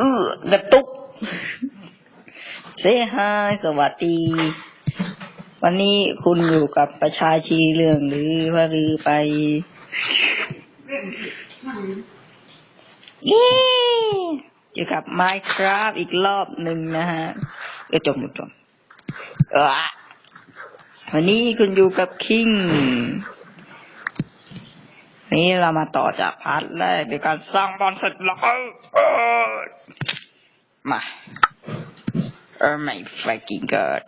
เออกระตุกเซฮายสวัสดี วันนี้คุณอยู่กับประชาชีเรื่องหรือว่าหรือไปเย้อยู่กับ Minecraft อีกรอบหนึ่งนะฮะเออจบหมจบวันนี้คุณอยู่กับคิง นี่เรามาต่อจากพาร์ทแรกในการสร้างบอลเสร็จแล้วมา เออไม่ไฟกิ่งเกิด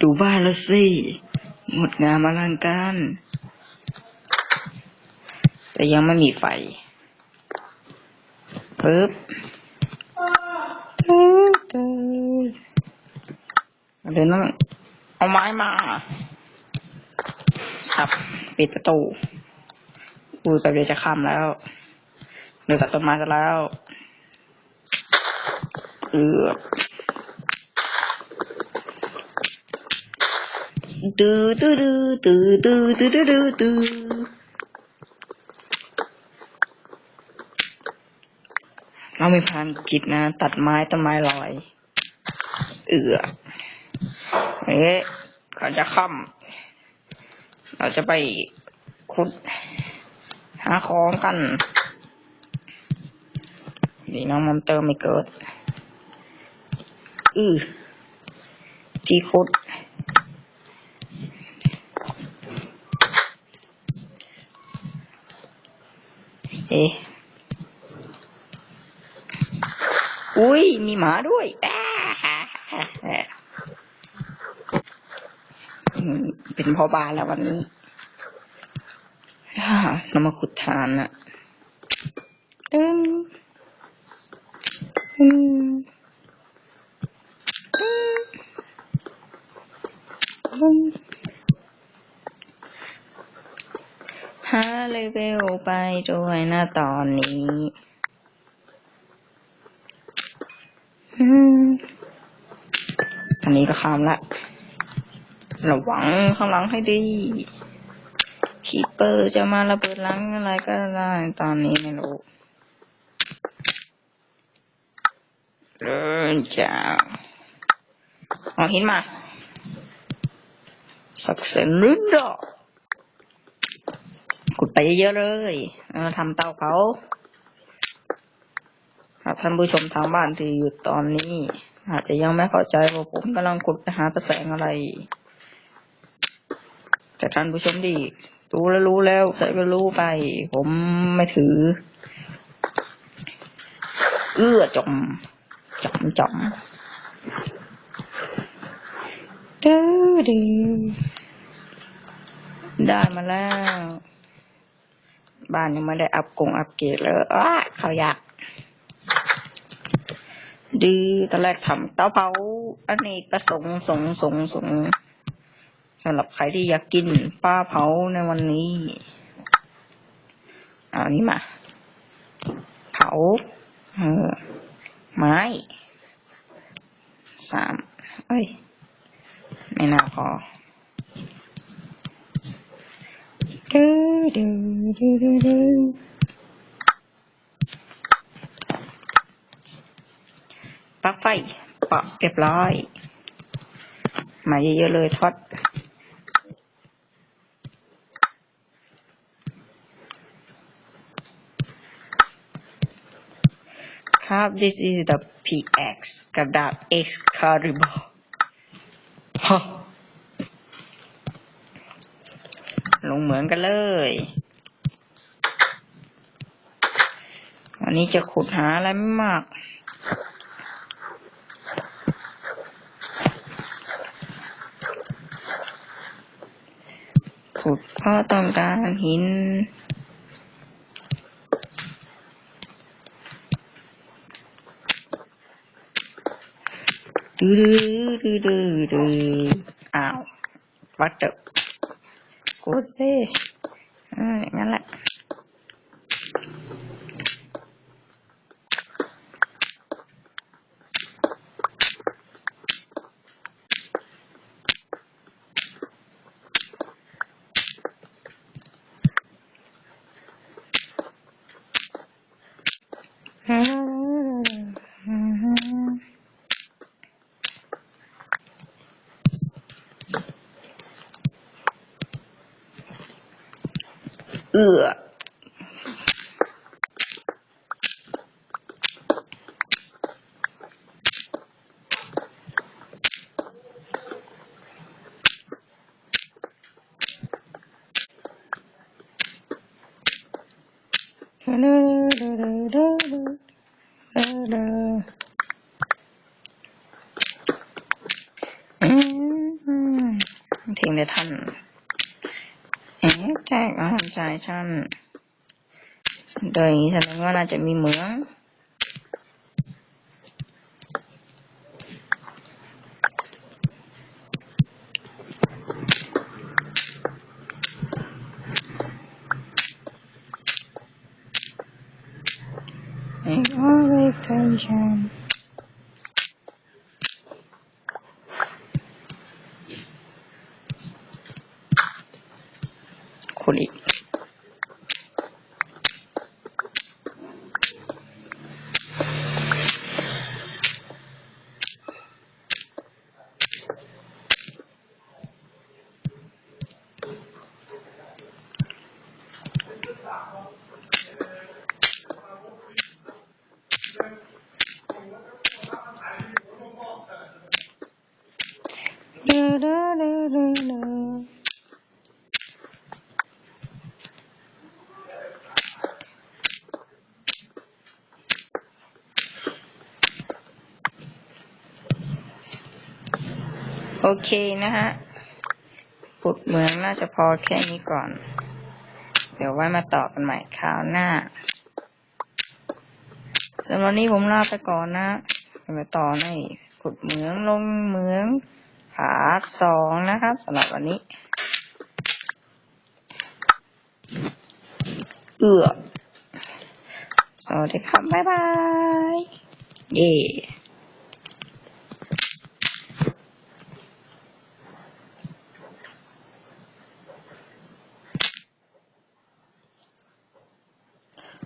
ดูบ้านแล้วสิงดงามอลังการแต่ยังไม่มีไฟปึ๊บเดี๋ยวนั้นเอาไม้มา สับปิดประตูอุ้ยไปบเดียวจะค่ำแล้วเดี๋ยวตัดต้นไม้จะแล้วเอือตื้อตื้อตื้อตื้อตื้อตื้อตื้อตือเรามีพลังจิตนะ ตัดไม้ต้นไม้ลอย เอือเอ๊ะก่อนจะค่ำ เราจะไปขุด หาของกันดีน้องมอมเตอร์ไม่เกิด อือที่ขุด เอ๊อุ้ย มีหมาด้วยอ่าอืม เป็นพ่อบ้านแล้ววันนี้อ่าเรามาขุดทานนะตึ้งตึ้งตึ้งตึ้งหาเลเวลไปด้วยนะตอนนี้อืมอันนี้ก็ข้ามละ ระวังข้างหลังให้ดีคีเปอร์จะมาระเบิดหลังอะไรก็ได้ตอนนี้ไม่รู้เริ่มจากเอาหินมาสักเซนรึดอกขุดไปเยอะๆเลยเาทำเตาเผาหากท่านผู้ชมทางบ้านที่อยู่ตอนนี้ อาจจะยังไม่เข้าใจว่าผมกำลังขุดไปหาประแสงอะไร แต่ท่านผู้ชมดีรู้แล้วรู้แล้วใส่ก็รู้ไป ผมไม่ถือ เอื้อจอมจอมจอมเด้อดีได้มาแล้ว บ้านยังไม่ได้อัพกงอัพเกรดเลยอ้าเขาอยากดีตอนแรกทำเตาเผาอเนกประสงค์สงสงสงส สำหรับใครที่อยากกินปลาเผาในวันนี้ เอาอันนี้มา เผาเออไม้สามเอ้ย ไม่น่าพอดูดูดูดูดูปลั๊กไฟปะเรียบร้อย มาเยอะๆเลยทอด ครับ this is the PX กับดาบ Excalibur ฮะลงเหมือนกันเลยวันนี้จะขุดหาอะไรไม่มาก ขุดเพราะต้องการหิน đu đu đu đu đu. Ảo. Bắt được cố xê à, ngắn lại. Mm-hmm. ดเดอะกูเซ่เอออย่างนั้น แหละเอืออืมทิ้งเลยท่านเอ๊ะแจกอาหารใจท่านโดยอย่างนี้แสดงว่าน่าจะมีเหมือง Expectation คุณอีก โอเคนะฮะปุดเหมืองน่าจะพอแค่นี้ก่อน เดี๋ยวไว้มาต่อกันใหม่คราวหน้าสำหรับวันนี้ผมลาไปก่อนนะเดี๋ยวมาต่อในขุดเหมืองลงเหมืองผาสองนะครับสำหรับวันนี้ เอือสวัสดีครับ บ๊ายบาย เย่